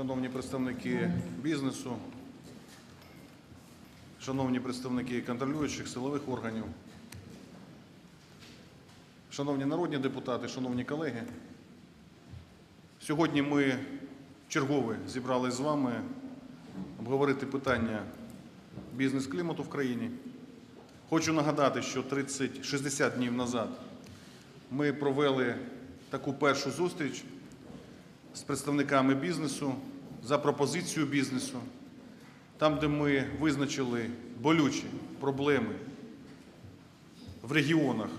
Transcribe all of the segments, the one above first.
шановні представники бізнесу, шановні представники контролюючих силових органів, шановні народні депутати, шановні колеги. Сьогодні ми чергове зібрались з вами обговорити питання бізнес-клімату в країні. Хочу нагадати, що 30, 60 днів назад ми провели таку першу зустріч з представниками бізнесу за пропозицію бізнесу, там, де ми визначили болючі проблеми в регіонах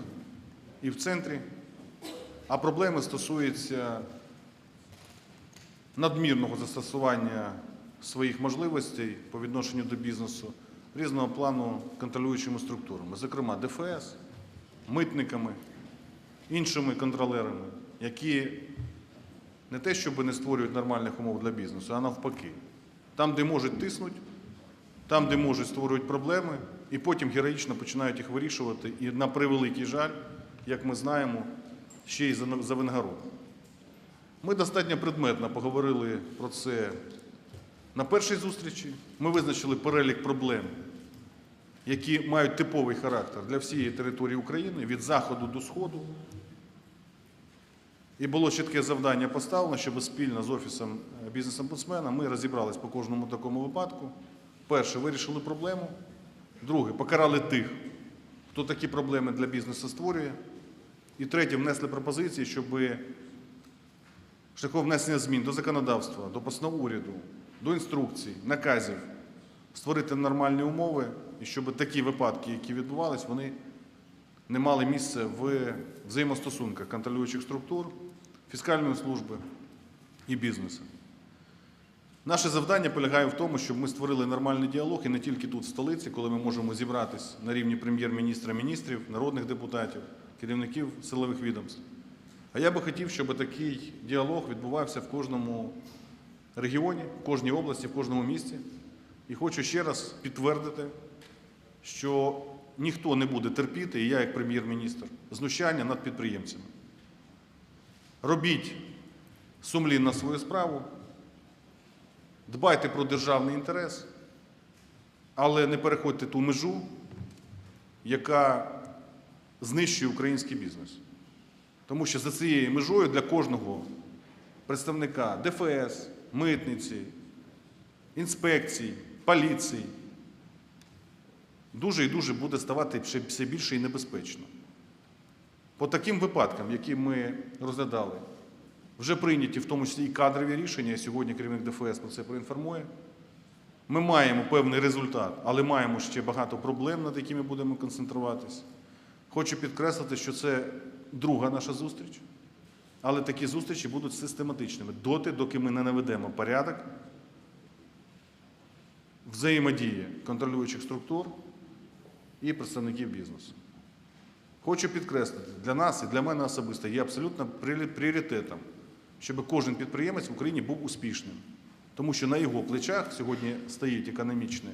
і в центрі, а проблеми стосуються надмірного застосування своїх можливостей по відношенню до бізнесу різного плану контролюючими структурами, зокрема ДФС, митниками, іншими контролерами, які не те, щоб не створюють нормальних умов для бізнесу, а навпаки. Там, де можуть тиснуть, там, де можуть створюють проблеми, і потім героїчно починають їх вирішувати. І на превеликий жаль, як ми знаємо, ще й за винагороду. Ми достатньо предметно поговорили про це на першій зустрічі. Ми визначили перелік проблем, які мають типовий характер для всієї території України від заходу до сходу. І було чітке завдання поставлено, щоб спільно з офісом е, бізнес-омбудсмена ми розібрались по кожному такому випадку. Перше, вирішили проблему. Друге, покарали тих, хто такі проблеми для бізнесу створює. І третє, внесли пропозиції, щоб шляхом внесення змін до законодавства, до постанов уряду, до інструкцій, наказів створити нормальні умови, і щоб такі випадки, які відбувались, вони не мали місця в взаємостосунках контролюючих структур, фіскальної служби і бізнесу. Наше завдання полягає в тому, щоб ми створили нормальний діалог і не тільки тут, в столиці, коли ми можемо зібратись на рівні прем'єр-міністра, міністрів, народних депутатів, керівників силових відомств. А я би хотів, щоб такий діалог відбувався в кожному регіоні, в кожній області, в кожному місті. І хочу ще раз підтвердити, що ніхто не буде терпіти, і я, як прем'єр-міністр, знущання над підприємцями. Робіть сумлінно свою справу, дбайте про державний інтерес, але не переходьте ту межу, яка знищує український бізнес. Тому що за цією межою для кожного представника ДФС, митниці, інспекцій, поліції дуже і дуже буде ставати все більше і небезпечно. По таким випадкам, які ми розглядали, вже прийняті в тому числі і кадрові рішення, сьогодні керівник ДФС про це проінформує. Ми маємо певний результат, але маємо ще багато проблем, над якими будемо концентруватись. Хочу підкреслити, що це друга наша зустріч, але такі зустрічі будуть систематичними доти, доки ми не наведемо порядок взаємодії контролюючих структур і представників бізнесу. Хочу підкреслити, для нас і для мене особисто є абсолютно пріоритетом, щоб кожен підприємець в Україні був успішним. Тому що на його плечах сьогодні стоїть економічне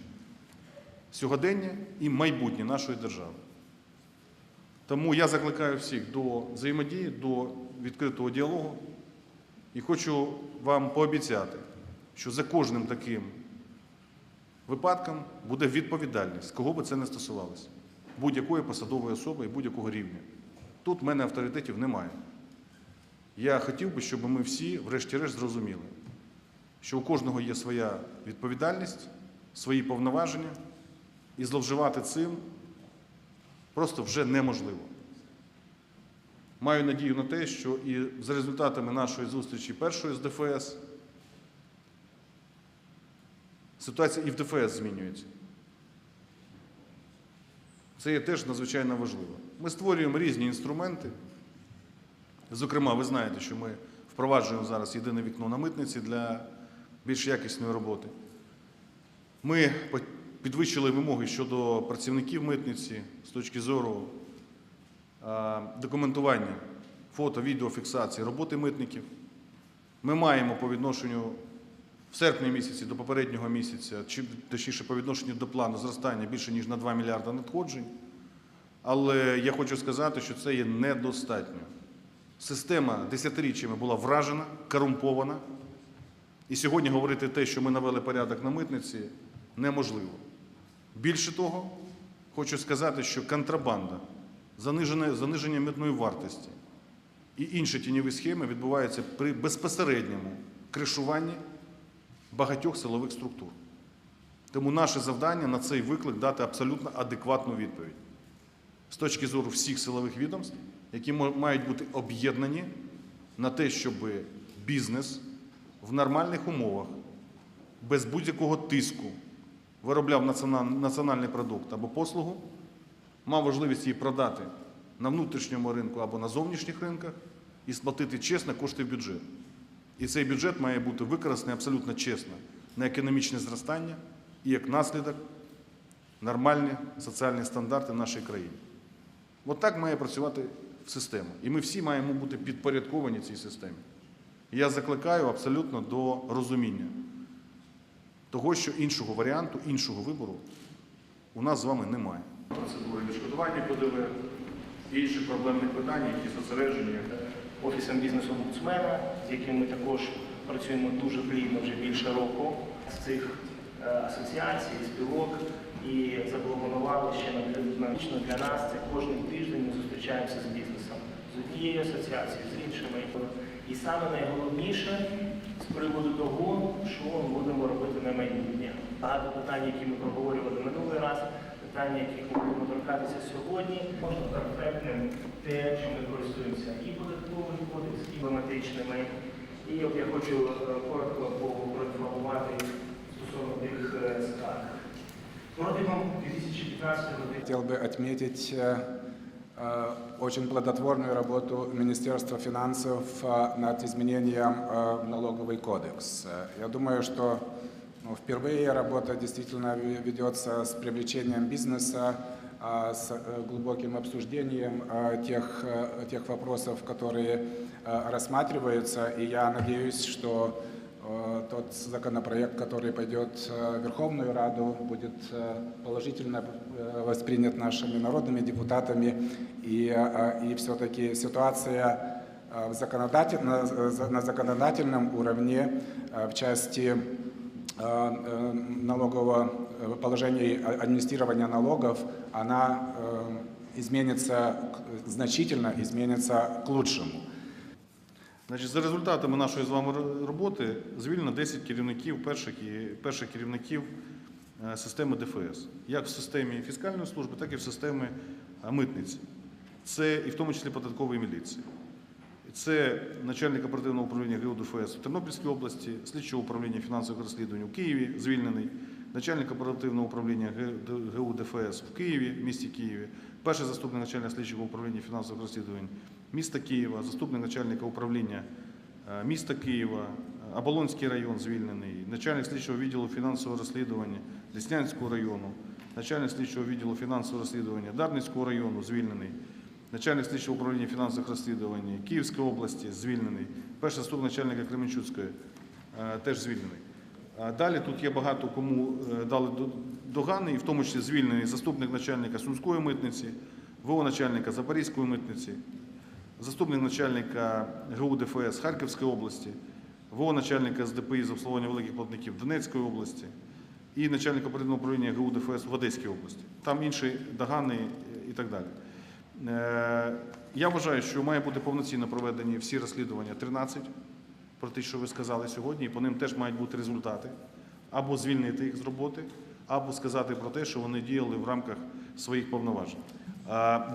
сьогодення і майбутнє нашої держави. Тому я закликаю всіх до взаємодії, до відкритого діалогу і хочу вам пообіцяти, що за кожним таким випадком буде відповідальність, кого би це не стосувалося, будь-якої посадової особи і будь-якого рівня. Тут в мене авторитетів немає. Я хотів би, щоб ми всі, врешті-решт, зрозуміли, що у кожного є своя відповідальність, свої повноваження, і зловживати цим просто вже неможливо. Маю надію на те, що і за результатами нашої зустрічі першої з ДФС ситуація і в ДФС змінюється. Це є теж надзвичайно важливо. Ми створюємо різні інструменти. Зокрема, ви знаєте, що ми впроваджуємо зараз єдине вікно на митниці для більш якісної роботи. Ми підвищили вимоги щодо працівників митниці з точки зору документування, фото, відеофіксації роботи митників. Ми маємо по відношенню в серпні місяці до попереднього місяця, чи точніше по відношенню до плану зростання більше ніж на 2 мільярда надходжень. Але я хочу сказати, що це є недостатньо. Система десятиріччями була вражена, корумпована, І сьогодні говорити те, що ми навели порядок на митниці, неможливо. Більше того, хочу сказати, що контрабанда, заниження, заниження митної вартості і інші тіньові схеми відбуваються при безпосередньому кришуванні багатьох силових структур. Тому наше завдання на цей виклик дати абсолютно адекватну відповідь з точки зору всіх силових відомств, які мають бути об'єднані на те, щоб бізнес в нормальних умовах, без будь-якого тиску виробляв національний продукт або послугу, мав можливість її продати на внутрішньому ринку або на зовнішніх ринках і сплатити чесно кошти в бюджет. І цей бюджет має бути використаний абсолютно чесно на економічне зростання і як наслідок нормальні соціальні стандарти в нашій країні. От так має працювати система. І ми всі маємо бути підпорядковані цій системі. Я закликаю абсолютно до розуміння того, що іншого варіанту, іншого вибору у нас з вами немає. Процедури відшкодування ПДВ, інші проблемні питання, які зосереджені. Офісом бізнесу омбудсмена, з яким ми також працюємо дуже плідно вже більше року з цих е, асоціацій, спілок і запропонували ще на на- для нас це кожен тиждень ми зустрічаємося з бізнесом з однією асоціацією, з іншими. І саме найголовніше з приводу того, що ми будемо робити на майбутнє. Багато питань, які ми проговорювали минулий раз, питання, яких ми будемо торкатися сьогодні, можна перфектним те, що ми користуємося і податковим кодекс, і кліматичними. І от я хочу е, коротко по- проінформувати стосовно тих е, скарг. Протягом 2015 року Хотел бы отметить э, э, очень плодотворную работу Министерства финансов э, над изменением э, в налоговый кодекс. Э, Я думаю, что ну, впервые работа действительно ве- ведется с привлечением бизнеса, а, с э, глубоким обсуждением э, тех, э, тех вопросов, которые э, рассматриваются. И я надеюсь, что Тот законопроект, который пойдет в Верховную Раду, будет положительно воспринят нашими народными депутатами. И, и все-таки ситуация в законодатель- на на законодательном уровне в части налогового э, положения администрирования налогов, она э, изменится, значительно изменится к лучшему. Значить, за результатами нашої з вами роботи звільнено 10 керівників, перших, перших керівників е, системи ДФС, як в системі фіскальної служби, так і в системі е, митниці. Це і в тому числі податкової міліції. Це начальник оперативного управління ГУ ДФС у Тернопільській області, слідчого управління фінансових розслідувань у Києві звільнений, начальник оперативного управління ГУ ДФС в Києві, в місті Києві, перший заступник начальника слідчого управління фінансових розслідувань міста Києва, заступник начальника управління е, міста Києва, е, Оболонський район звільнений, начальник слідчого відділу фінансового розслідування Деснянського району, начальник слідчого відділу фінансового розслідування Дарницького району звільнений, начальник слідчого управління фінансових розслідувань Київської області звільнений, перший заступник начальника Кременчуцької е, теж звільнений. Далі тут є багато кому е, дали до- догани, і в тому числі звільнений заступник начальника Сумської митниці, ВО начальника Запорізької митниці, заступник начальника ГУ ДФС Харківської області, ВО начальника СДПІ з обслуговування великих платників Донецької області і начальник оперативного управління ГУ ДФС в Одеській області. Там інші догани е, і так далі. Е, Я вважаю, що має бути повноцінно проведені всі розслідування 13 про те, що ви сказали сьогодні, і по ним теж мають бути результати. Або звільнити їх з роботи, або сказати про те, що вони діяли в рамках своїх повноважень.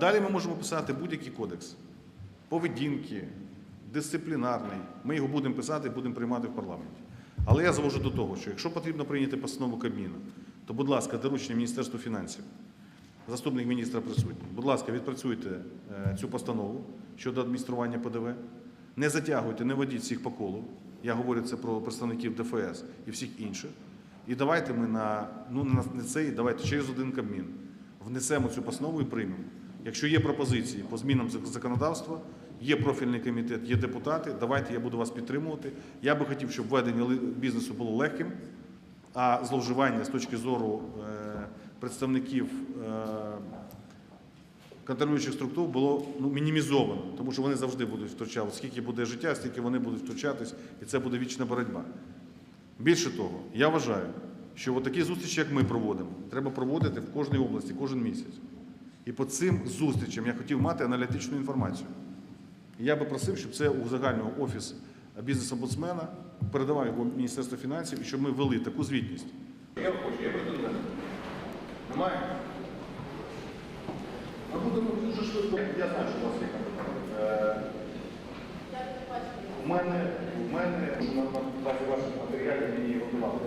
Далі ми можемо писати будь-який кодекс поведінки, дисциплінарний. Ми його будемо писати і будемо приймати в парламенті. Але я завожу до того, що якщо потрібно прийняти постанову Кабміну, то, будь ласка, доручення Міністерству фінансів, заступник міністра присутній. Будь ласка, відпрацюйте е, цю постанову щодо адміністрування ПДВ. Не затягуйте, не водіть всіх по колу. Я говорю це про представників ДФС і всіх інших. І давайте ми на ну на цей, давайте через один Кабмін внесемо цю постанову і приймемо. Якщо є пропозиції по змінам законодавства, є профільний комітет, є депутати, давайте я буду вас підтримувати. Я би хотів, щоб введення бізнесу було легким, а зловживання з точки зору е, представників е, контролюючих структур було ну, мінімізовано, тому що вони завжди будуть втручати. Скільки буде життя, стільки вони будуть втручатись, і це буде вічна боротьба. Більше того, я вважаю, що такі зустрічі, як ми проводимо, треба проводити в кожній області кожен місяць. І по цим зустрічам я хотів мати аналітичну інформацію. Я би просив, щоб це узагальнював офіс бізнес-омбудсмена, передавав його Міністерство фінансів, і щоб ми ввели таку звітність. Я хочу, я. Немає? Ми будемо дуже швидко. Я знаю, що у вас є. Е, У мене, у мене на базі ваших матеріалів мені готували.